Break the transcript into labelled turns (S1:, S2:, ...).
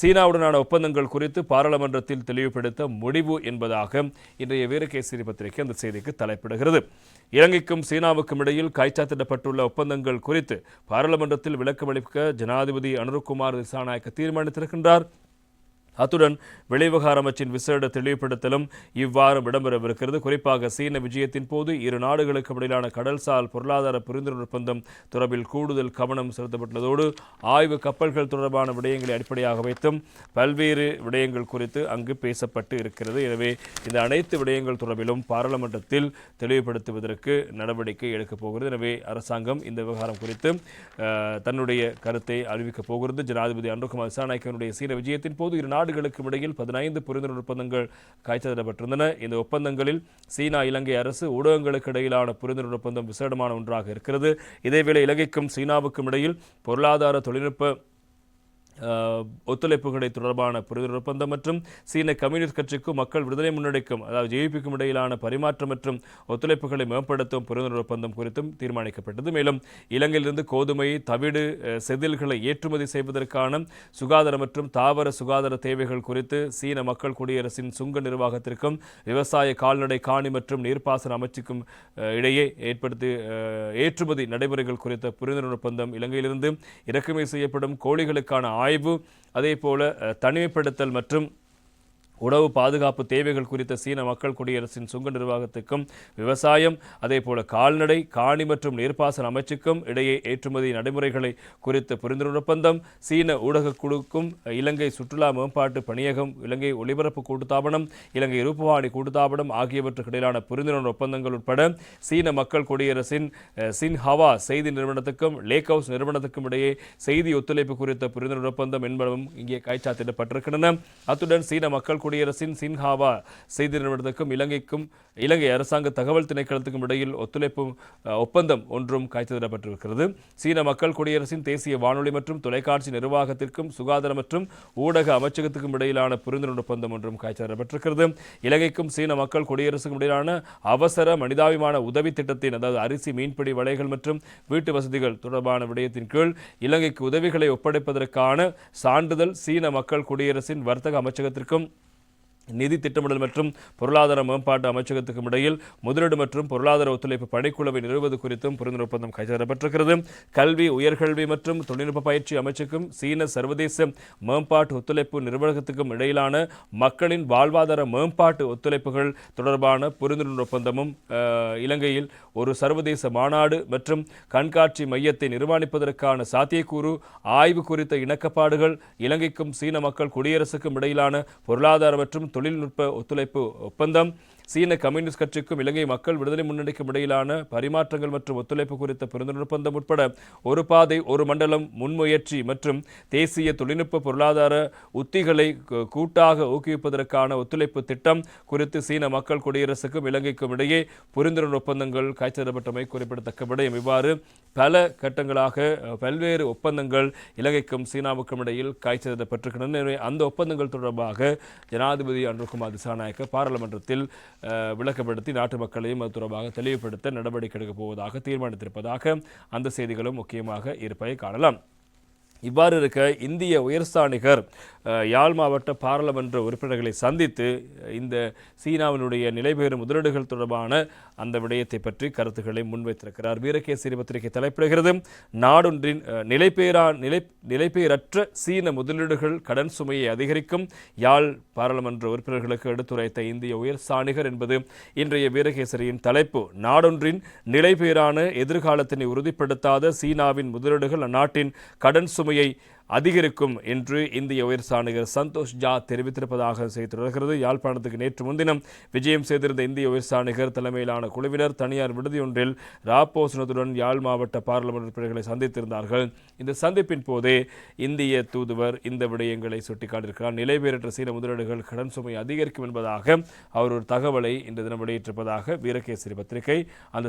S1: சீனாவுடனான ஒப்பந்தங்கள் குறித்து பாராளுமன்றத்தில் தெளிவுபடுத்த முடிவு என்பதாக இன்றைய வீரகேசரி பத்திரிகை அந்த செய்திக்கு தலைப்பிடுகிறது. இலங்கைக்கும் சீனாவுக்கும் இடையில் காய்ச்சாத்திடப்பட்டுள்ள ஒப்பந்தங்கள் குறித்து பாராளுமன்றத்தில் விளக்கமளிக்க ஜனாதிபதி அனுருகுமார் திசாநாயக்க தீர்மானித்திருக்கின்றார். அத்துடன் வெளிவிவகார அமைச்சின் விசேட தெளிவுபடுத்தலும் இவ்வாறு இடம்பெறவிருக்கிறது குறிப்பாக சீன விஜயத்தின் போது இரு நாடுகளுக்கு இடையிலான கடல்சார் பொருளாதார புரிந்துணர்வு ஒப்பந்தம் தொடர்பில் கூடுதல் கவனம் செலுத்தப்பட்டுள்ளதோடு ஆய்வு கப்பல்கள் தொடர்பான விடயங்களை அடிப்படையாக வைத்தும் பல்வேறு விடயங்கள் குறித்து அங்கு பேசப்பட்டு இருக்கிறது. எனவே இந்த அனைத்து விடயங்கள் தொடர்பிலும் பாராளுமன்றத்தில் தெளிவுபடுத்துவதற்கு நடவடிக்கை எடுக்கப் போகிறது. எனவே அரசாங்கம் இந்த விவகாரம் குறித்து தன்னுடைய கருத்தை அறிவிக்கப் போகிறது. ஜனாதிபதி அன்ருகுமார் திசாநாயக்கனுடைய சீன விஜயத்தின் போது இரு நாடுகளுக்கும் இடையில் பதினைந்து புரிந்துணர்வு ஒப்பந்தங்கள் காய்ச்சலிடப்பட்டிருந்தன இந்த ஒப்பந்தங்களில் சீனா இலங்கை அரசு ஊடகங்களுக்கு இடையிலான புரிந்துணர்வு ஒப்பந்தம் விசேடமான ஒன்றாக இருக்கிறது. இதேவேளை இலங்கைக்கும் சீனாவுக்கும் இடையில் பொருளாதார தொழில்நுட்ப ஒத்துழைப்புகளை தொடர்பான புரிதல் ஒப்பந்தம் மற்றும் சீன கம்யூனிஸ்ட் கட்சிக்கும் மக்கள் விடுதலை முன்னெடுக்கும் அதாவது ஜேபிக்கும் இடையிலான பரிமாற்றம் மற்றும் ஒத்துழைப்புகளை மேம்படுத்தும் புரிந்துணர்வு ஒப்பந்தம் குறித்தும் தீர்மானிக்கப்பட்டது. மேலும் இலங்கையிலிருந்து கோதுமை தவிடு செதில்களை ஏற்றுமதி செய்வதற்கான சுகாதார மற்றும் தாவர சுகாதார தேவைகள் குறித்து சீன மக்கள் குடியரசின் சுங்க நிர்வாகத்திற்கும் விவசாய கால்நடை காணி மற்றும் நீர்ப்பாசன அமைச்சுக்கும் இடையே ஏற்படுத்தி ஏற்றுமதி நடைமுறைகள் குறித்த புரிந்துணர்வு ஒப்பந்தம் இலங்கையிலிருந்து இறக்குமதி செய்யப்படும் கோழிகளுக்கான ஆய்வு அதே போல தனிமைப்படுத்தல் மற்றும் உணவு பாதுகாப்பு தேவைகள் குறித்த சீன மக்கள் குடியரசின் சுங்க நிர்வாகத்துக்கும் விவசாயம் அதேபோல கால்நடை காணி மற்றும் நீர்ப்பாசன அமைச்சுக்கும் இடையே ஏற்றுமதி நடைமுறைகளை குறித்த புரிந்துணர்வு ஒப்பந்தம் சீன ஊடக குழுக்கும் இலங்கை சுற்றுலா மேம்பாட்டு பணியகம் இலங்கை ஒலிபரப்பு கூட்டுத்தாபனம் இலங்கை ரூபவாணி கூட்டுத்தாபனம் ஆகியவற்றுக்கு இடையிலான புரிந்துணர்வு ஒப்பந்தங்கள் உட்பட சீன மக்கள் குடியரசின் சின்ஹவா செய்தி நிறுவனத்துக்கும் லேக் ஹவுஸ் நிறுவனத்துக்கும் இடையே செய்தி ஒத்துழைப்பு குறித்த புரிந்துணர்வு ஒப்பந்தம் என்பதும் இங்கே கைச்சாத்திடப்பட்டிருக்கின்றன. அத்துடன் சீன மக்கள் குடியரசின் சின்ஹாவா செய்தி நிறுவனத்துக்கும் இலங்கைக்கும் இலங்கை அரசாங்க தகவல் திணைக்களத்துக்கும் இடையில் ஒத்துழைப்பு ஒப்பந்தம் ஒன்றும் கைச்சாத்திடப்பட்டிருக்கிறது சீன மக்கள் குடியரசின் தேசிய வானொலி மற்றும் தொலைக்காட்சி நிர்வாகத்திற்கும் சுகாதார மற்றும் ஊடக அமைச்சகத்துக்கும் இடையிலான புரிந்துணர்வு ஒப்பந்தம் ஒன்றும் கைச்சாத்திடப்பட்டிருக்கிறது இலங்கைக்கும் சீன மக்கள் குடியரசுக்கும் இடையிலான அவசர மனிதாபிமான உதவி திட்டத்தின் அதாவது அரிசி மீன்பிடி வலைகள் மற்றும் வீட்டு வசதிகள் தொடர்பான விடயத்தின் கீழ் இலங்கைக்கு உதவிகளை ஒப்படைப்பதற்கான சான்றிதழ் சீன மக்கள் குடியரசின் வர்த்தக அமைச்சகத்திற்கும் நிதி திட்டமிடல் மற்றும் பொருளாதார மேம்பாட்டு அமைச்சகத்துக்கும் இடையில் முதலீடு மற்றும் பொருளாதார ஒத்துழைப்பு பணிக்குழுவை நிறுவுவது குறித்தும் புரிந்துணர்வு ஒப்பந்தம் கைச்சாரப்பட்டிருக்கிறது கல்வி உயர்கல்வி மற்றும் தொழில்நுட்ப பயிற்சி அமைச்சுக்கும் சீன சர்வதேச மேம்பாட்டு ஒத்துழைப்பு நிர்வாகத்துக்கும் இடையிலான மக்களின் வாழ்வாதார மேம்பாட்டு ஒத்துழைப்புகள் தொடர்பான புரிந்துணர்வு ஒப்பந்தமும் இலங்கையில் ஒரு சர்வதேச மாநாடு மற்றும் கண்காட்சி மையத்தை நிர்மாணிப்பதற்கான சாத்தியக்கூறு ஆய்வு குறித்த இணக்கப்பாடுகள் இலங்கைக்கும் சீன மக்கள் குடியரசுக்கும் இடையிலான பொருளாதார மற்றும் தொழில்நுட்ப ஒத்துழைப்பு ஒப்பந்தம் சீன கம்யூனிஸ்ட் கட்சிக்கும் இலங்கை மக்கள் விடுதலை முன்னணிக்கும் இடையிலான பரிமாற்றங்கள் மற்றும் ஒத்துழைப்பு குறித்த புரிந்துணர்வு ஒப்பந்தம் உட்பட ஒரு பாதை ஒரு மண்டலம் முன்முயற்சி மற்றும் தேசிய தொழில்நுட்ப பொருளாதார உத்திகளை கூட்டாக ஊக்குவிப்பதற்கான ஒத்துழைப்பு திட்டம் குறித்து சீன மக்கள் குடியரசுக்கும் இலங்கைக்கும் இடையே புரிந்துணர்வு ஒப்பந்தங்கள் கைச்சேரப்பட்டமை குறிப்பிடத்தக்க விடயம் இவ்வாறு பல கட்டங்களாக பல்வேறு ஒப்பந்தங்கள் இலங்கைக்கும் சீனாவுக்கும் இடையில் காய்ச்சல் அந்த ஒப்பந்தங்கள் தொடர்பாக ஜனாதிபதி அன்ருகுமார் திசாநாயக்க பாராளுமன்றத்தில் விளக்கப்படுத்தி நாட்டு மக்களையும் அது தொடர்பாக தெளிவுபடுத்த நடவடிக்கை எடுக்கப் போவதாக தீர்மானித்திருப்பதாக அந்த செய்திகளும் முக்கியமாக இருப்பதை காணலாம். இவ்வாறு இருக்க இந்திய உயர்ஸ்தானிகர் யாழ் மாவட்ட பாராளுமன்ற உறுப்பினர்களை சந்தித்து இந்த சீனாவினுடைய நிலைபெறும் முதலீடுகள் தொடர்பான அந்த விடயத்தை பற்றி கருத்துக்களை முன்வைத்திருக்கிறார். வீரகேசரி பத்திரிகை தலைப்பிடுகிறது. நாடொன்றின் அஹ், நிலை நிலைபெயரற்ற சீன முதலீடுகள் கடன் சுமையை அதிகரிக்கும் யாழ் பாராளுமன்ற உறுப்பினர்களுக்கு எடுத்துரைத்த இந்திய உயர்ஸ்தானிகர் என்பது இன்றைய வீரகேசரியின் தலைப்பு. நாடொன்றின் நிலைபெயரான எதிர்காலத்தினை உறுதிப்படுத்தாத சீனாவின் முதலீடுகள் அந்நாட்டின் கடன் சுமை சுமையை அதிகரிக்கும் என்று இந்திய உயர் உயர்ஸ்தானிகர் சந்தோஷ் ஜா தெரிவித்திருப்பதாக செய்தி தொடர்கிறது யாழ்ப்பாணத்துக்கு நேற்று முன்தினம் விஜயம் செய்திருந்த இந்திய உயர் உயர்ஸ்தானிகர் தலைமையிலான குழுவினர் தனியார் விடுதியொன்றில் ராப்போசனத்துடன் யாழ் மாவட்ட பாராளுமன்ற உறுப்பினர்களை சந்தித்திருந்தார்கள். இந்த சந்திப்பின் போதே இந்திய தூதுவர் இந்த விடயங்களை சுட்டிக்காட்டியிருக்கிறார். நிலைபெறற்ற சீன முதலீடுகள் கடன் சுமை அதிகரிக்கும் என்பதாக அவர் ஒரு தகவலை இன்று தினம் வெளியிட்டிருப்பதாக வீரகேசரி பத்திரிகை அந்த